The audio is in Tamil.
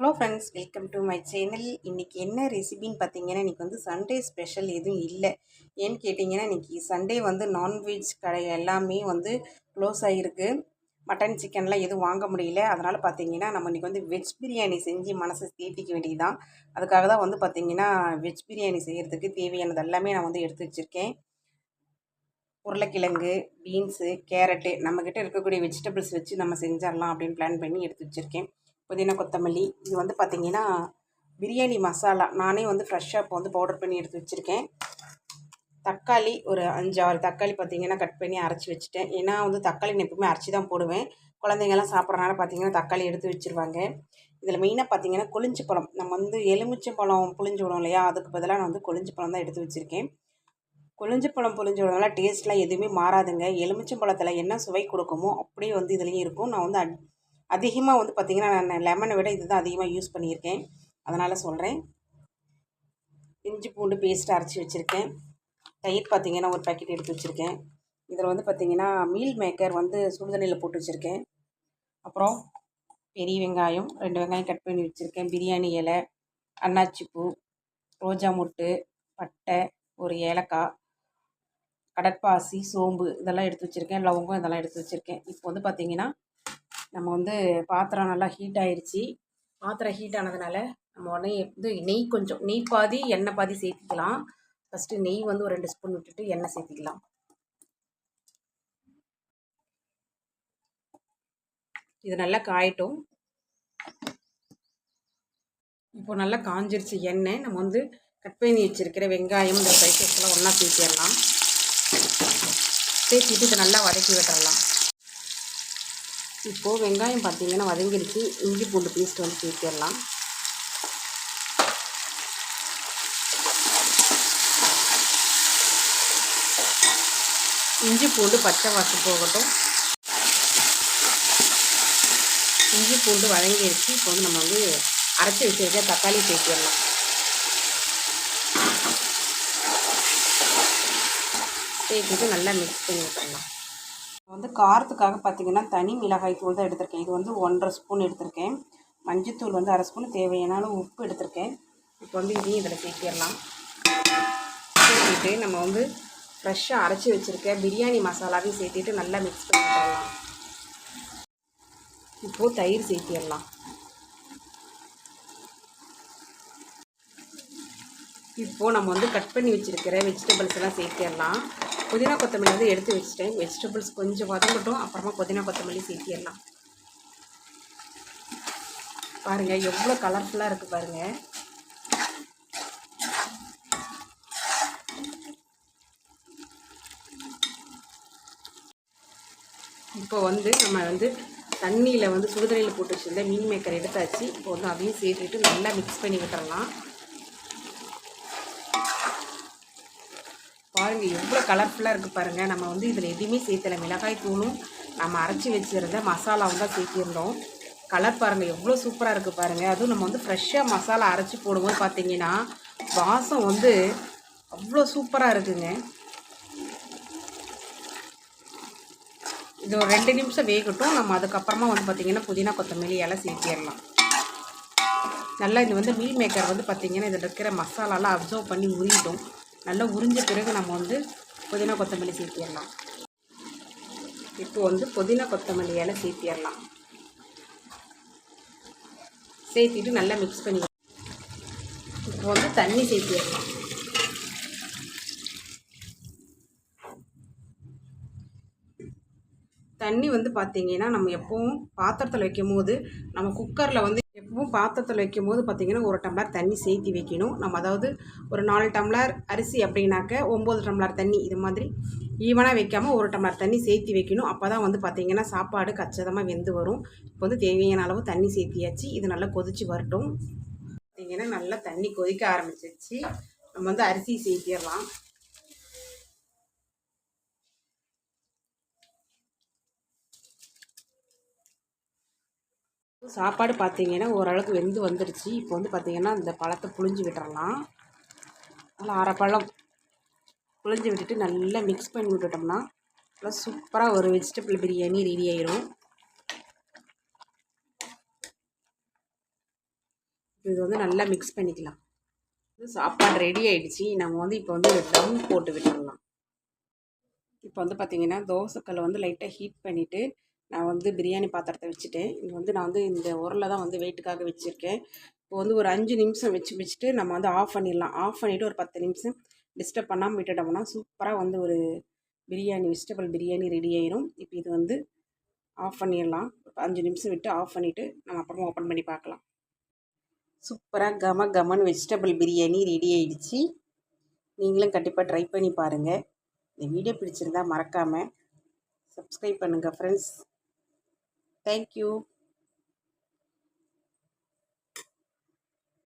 Hello friends welcome to my channel இன்றைக்கி என்ன ரெசிபின்னு பார்த்தீங்கன்னா இன்றைக்கி வந்து சண்டே ஸ்பெஷல் எதுவும் இல்லை. ஏன்னு கேட்டிங்கன்னா இன்றைக்கி சண்டே வந்து நான்வெஜ் கடை எல்லாமே வந்து க்ளோஸ் ஆகிருக்கு மட்டன் சிக்கன்லாம் எதுவும் வாங்க முடியல. அதனால் பார்த்தீங்கன்னா நம்ம இன்றைக்கி வந்து வெஜ் பிரியாணி செஞ்சு மனசை தேட்டிக்க வேண்டியதுதான். அதுக்காக தான் வந்து பார்த்தீங்கன்னா வெஜ் பிரியாணி செய்கிறதுக்கு தேவையானது எல்லாமே நான் வந்து எடுத்து வச்சுருக்கேன். உருளைக்கிழங்கு பீன்ஸு கேரட்டு நம்மக்கிட்ட இருக்கக்கூடிய வெஜிடபிள்ஸ் வச்சு நம்ம செஞ்சிடலாம் அப்படின்னு பிளான் பண்ணி எடுத்து வச்சுருக்கேன். புதினா கொத்தமல்லி இது வந்து பார்த்திங்கன்னா பிரியாணி மசாலா. நானே வந்து ஃப்ரெஷ்ஷாக இப்போ வந்து பவுடர் பண்ணி எடுத்து வச்சுருக்கேன். தக்காளி ஒரு அஞ்சு ஆறு தக்காளி பார்த்திங்கன்னா கட் பண்ணி அரைச்சி வச்சுட்டேன். ஏன்னா வந்து தக்காளி நான் எப்பவுமே அரைச்சி தான் போடுவேன். குழந்தைங்கள்லாம் சாப்பிட்றனால பார்த்திங்கன்னா தக்காளி எடுத்து வச்சுருவாங்க. இதில் மெயினாக பார்த்திங்கன்னா கொளிஞ்சி பழம். நம்ம வந்து எலுமிச்சை பழம் புளிஞ்சு விடும் இல்லையா? அதுக்கு பதிலாக நான் வந்து கொளிஞ்சி பழம் தான் எடுத்து வச்சுருக்கேன். கொளிஞ்சி பழம் புளிஞ்சு விடுறதுனால டேஸ்ட்லாம் எதுவுமே மாறாதுங்க. எலுமிச்சம் பழத்தில் என்ன சுவை கொடுக்குமோ அப்படியே வந்து இதுலேயும் இருக்கும். நான் வந்து அதிகமாக வந்து பார்த்திங்கன்னா நான் லெமனை விட இது தான் அதிகமாக யூஸ் பண்ணியிருக்கேன். அதனால் சொல்கிறேன் இஞ்சி பூண்டு பேஸ்ட் அரைச்சி வச்சுருக்கேன். தயிர் பார்த்திங்கன்னா ஒரு பேக்கெட் எடுத்து வச்சுருக்கேன். இதில் வந்து பார்த்திங்கன்னா மீல் மேக்கர் வந்து சுடுதண்ணியில் போட்டு வச்சுருக்கேன். அப்புறம் பெரிய வெங்காயம் ரெண்டு வெங்காயம் கட் பண்ணி வச்சுருக்கேன். பிரியாணி இலை அன்னாச்சிப்பூ ரோஜா முட்டு பட்டை ஒரு ஏலக்காய் கடற்பாசி சோம்பு இதெல்லாம் எடுத்து வச்சுருக்கேன். லவங்கம் இதெல்லாம் எடுத்து வச்சுருக்கேன். இப்போ வந்து பார்த்திங்கன்னா நம்ம வந்து பாத்திரம் நல்லா ஹீட் ஆயிடுச்சு பாத்திரம் ஹீட் ஆனதுனால நம்ம உடனே வந்து நெய் கொஞ்சம் நெய் பாதி எண்ணெய் பாதி சேர்த்திக்கலாம். ஃபஸ்ட்டு நெய் வந்து ஒரு ரெண்டு ஸ்பூன் விட்டுட்டு எண்ணெய் சேர்த்திக்கலாம். இது நல்லா காயட்டும். இப்போ நல்லா காஞ்சிருச்சு எண்ணெய். நம்ம வந்து கட் பண்ணி வச்சுருக்கிற வெங்காயம் இந்த ஸ்பைசஸ்லாம் ஒன்றா சேர்த்திடலாம். சேர்த்திட்டு இதை நல்லா வதக்கி விட்டுறலாம். இப்போது வெங்காயம் பார்த்தீங்கன்னா வதங்கிடுச்சு. இஞ்சி பூண்டு பேஸ்ட் வந்து சேர்த்திடலாம். இஞ்சி பூண்டு பச்சை வாசல் போகட்டும். இஞ்சி பூண்டு வதங்கிடுச்சு. இப்போ வந்து நம்ம வந்து அரைச்சி வச்சுருக்க தக்காளி சேர்த்திடலாம். சேர்த்துட்டு நல்லா மிக்ஸ் பண்ணி விட்டுடலாம் வந்து காரத்துக்காக பார்த்திங்கன்னா தனி மிளகாய் தூள் தான் எடுத்திருக்கேன். இது வந்து ஒன்றரை ஸ்பூன் எடுத்திருக்கேன். மஞ்சத்தூள் வந்து அரை ஸ்பூன் தேவையான உப்பு எடுத்திருக்கேன். இப்போ வந்து இதையும் இதில் சேர்த்திடலாம். சேர்த்துட்டு நம்ம வந்து ஃப்ரெஷ்ஷாக அரைச்சி வச்சுருக்க பிரியாணி மசாலாவையும் சேர்த்துட்டு நல்லா மிக்ஸ் பண்ணிடலாம் இப்போது தயிர் சேர்த்திடலாம். இப்போது நம்ம வந்து கட் பண்ணி வச்சுருக்கிற வெஜிடபிள்ஸ் எல்லாம் சேர்த்திடலாம். புதினா கொத்தமல்லி வந்து எடுத்து வச்சுட்டேன். வெஜிடபிள்ஸ் கொஞ்சம் வதங்கட்டும். அப்புறமா புதினா கொத்தமல்லி சேர்த்திடலாம். பாருங்கள் எவ்வளோ கலர்ஃபுல்லாக இருக்குது பாருங்கள் இப்போ வந்து நம்ம வந்து தண்ணியில் வந்து சுடுதண்ணியில் போட்டு வச்சுருந்தேன் மீன் மேக்கர் எடுத்தாச்சு. இப்போ வந்து அதையும் சேர்த்துட்டு நல்லா மிக்ஸ் பண்ணி விட்டுறலாம். பாருங்கள் எவ்வளோ கலர்ஃபுல்லாக இருக்குது பாருங்கள் நம்ம வந்து இதில் எதுவுமே சேர்த்தலை மிளகாய் தூளும் நம்ம அரைச்சி வச்சுருந்த மசாலாவும் தான் சேர்த்திருந்தோம். கலர் பாருங்கள் எவ்வளோ சூப்பராக இருக்குது பாருங்கள் அதுவும் நம்ம வந்து ஃப்ரெஷ்ஷாக மசாலா அரைச்சி போடும்போது பார்த்தீங்கன்னா வாசம் வந்து அவ்வளோ சூப்பராக இருக்குங்க. இது ஒரு ரெண்டு நிமிஷம் வேகட்டும். நம்ம அதுக்கப்புறமா வந்து பார்த்திங்கன்னா புதினா கொத்தமல்லி எல்லாம் சேர்த்திடலாம். நல்லா இது வந்து மீல் மேக்கர் வந்து பார்த்திங்கன்னா இதில் இருக்கிற மசாலாலாம் அப்சர்வ் பண்ணி உரியிட்டோம் நல்லா உறிஞ்ச பிறகு நம்ம வந்து புதினா கொத்தமல்லி சேர்த்திடலாம். இப்போ வந்து புதினா கொத்தமல்லி இலை சேர்த்திடலாம். சேர்த்திட்டு நல்லா மிக்ஸ் பண்ணி இப்போ வந்து தண்ணி சேர்த்திடலாம். தண்ணி வந்து பார்த்திங்கன்னா நம்ம எப்பவும் பாத்திரத்தில் வைக்கும் போது நம்ம குக்கரில் வந்து எப்பவும் பாத்திரத்தில் வைக்கும் போது பார்த்திங்கன்னா ஒரு டம்ளர் தண்ணி சேர்த்தி வைக்கணும். நம்ம அதாவது ஒரு நாலு டம்ளர் அரிசி அப்படின்னாக்க ஒம்பது டம்ளர் தண்ணி இது மாதிரி ஈவனாக வைக்காமல் ஒரு டம்ளர் தண்ணி சேர்த்தி வைக்கணும். அப்போ தான் வந்து பார்த்திங்கன்னா சாப்பாடு கச்சிதமாக வெந்து வரும். இப்போ வந்து தேவையான அளவு தண்ணி சேர்த்தியாச்சு. இது நல்லா கொதித்து வரட்டும். பார்த்திங்கன்னா நல்லா தண்ணி கொதிக்க ஆரம்பிச்சிச்சு நம்ம வந்து அரிசி சேர்த்திடலாம். சாப்பாடு பார்த்தீங்கன்னா ஓரளவுக்கு வெந்து வந்துடுச்சு. இப்போ வந்து பார்த்திங்கன்னா இந்த பழத்தை புளிஞ்சு விட்டுறலாம். நல்லா அரை பழம் புழிஞ்சு விட்டுட்டு நல்லா மிக்ஸ் பண்ணி விட்டுட்டோம்னா நல்லா சூப்பராக ஒரு வெஜிடபிள் பிரியாணி ரெடி ஆயிரும். இது வந்து நல்லா மிக்ஸ் பண்ணிக்கலாம். இது சாப்பாடு ரெடி ஆகிடுச்சு நம்ம வந்து இப்போ வந்து தம் போட்டு விட்டுடலாம் இப்போ வந்து பார்த்திங்கன்னா தோசைக்கல்லை வந்து லைட்டாக ஹீட் பண்ணிவிட்டு நான் வந்து பிரியாணி பாத்திரத்தை வச்சுட்டேன். இது வந்து நான் வந்து இந்த உரலில் தான் வந்து வெயிட்டுக்காக வச்சுருக்கேன். இப்போ வந்து ஒரு அஞ்சு நிமிஷம் வச்சு வச்சுட்டு நம்ம வந்து ஆஃப் பண்ணிடலாம். ஆஃப் பண்ணிவிட்டு ஒரு பத்து நிமிஷம் டிஸ்டர்ப் பண்ணாமல் விட்டுட்டோம்னா சூப்பராக வந்து ஒரு பிரியாணி வெஜிடபிள் பிரியாணி ரெடி ஆயிரும். இப்போ இது வந்து ஆஃப் பண்ணிடலாம். அஞ்சு நிமிஷம் விட்டு ஆஃப் பண்ணிவிட்டு நம்ம அப்புறமா ஓப்பன் பண்ணி பார்க்கலாம். சூப்பராக கம கமன் வெஜிடபிள் பிரியாணி ரெடி ஆயிடுச்சு. நீங்களும் கண்டிப்பாக ட்ரை பண்ணி பாருங்கள் இந்த வீடியோ பிடிச்சிருந்தா மறக்காமல் சப்ஸ்கிரைப் பண்ணுங்கள் ஃப்ரெண்ட்ஸ் Thank you.